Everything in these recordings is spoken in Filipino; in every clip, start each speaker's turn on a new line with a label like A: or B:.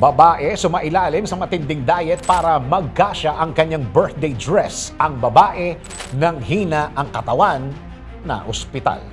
A: Babae sumailalim sa matinding diet para magkasya ang kanyang birthday dress. Ang babae nang hina ang katawan na ospital.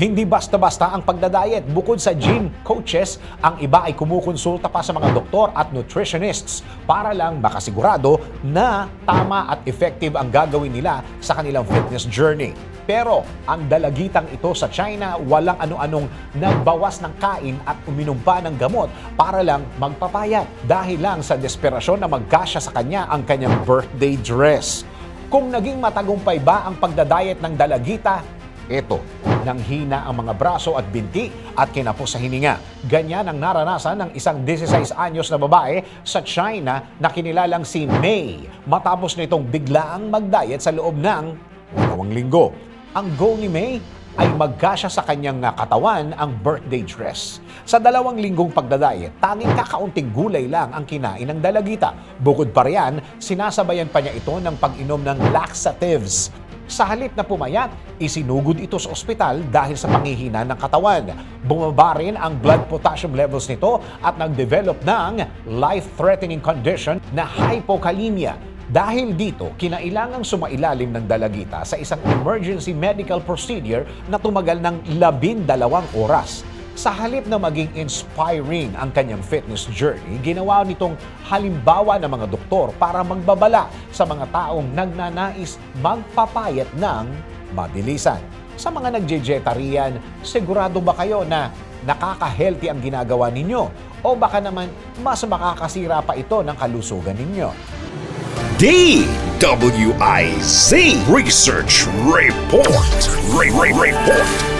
A: Hindi basta-basta ang pagdadayet. Bukod sa gym coaches, ang iba ay kumukonsulta pa sa mga doktor at nutritionists para lang makasigurado na tama at effective ang gagawin nila sa kanilang fitness journey. Pero ang dalagitang ito sa China, walang ano-anong nagbawas ng kain at uminom pa ng gamot para lang magpapayat dahil lang sa desperasyon na magkasya sa kanya ang kanyang birthday dress. Kung naging matagumpay ba ang pagdadayet ng dalagita, ito, nang hina ang mga braso at binti at kinapos sa hininga. Ganyan ang naranasan ng isang 16 anyos na babae sa China na kinilalang si May matapos nitong biglaang mag-diet sa loob ng dalawang linggo. Ang goal ni May ay magkasya sa kanyang katawan ang birthday dress. Sa dalawang linggong pagdadayet, tanging kakaunting gulay lang ang kinain ng dalagita. Bukod pa riyan, sinasabayan pa niya ito ng pag-inom ng laxatives. Sa halip na pumayat, isinugod ito sa ospital dahil sa panghihina ng katawan. Bumaba rin ang blood potassium levels nito at nag-develop ng life-threatening condition na hypokalemia. Dahil dito, kinailangang sumailalim ng dalagita sa isang emergency medical procedure na tumagal ng labindalawang oras. Sa halip na maging inspiring ang kanyang fitness journey, ginawa nitong halimbawa ng mga doktor para magbabala sa mga taong nagnanais magpapayat ng mabilisan. Sa mga nagjejetarian, sigurado ba kayo na nakaka-healthy ang ginagawa ninyo? O baka naman mas makakasira pa ito ng kalusugan ninyo?
B: DWIZ Research Report. Re- Re- Report.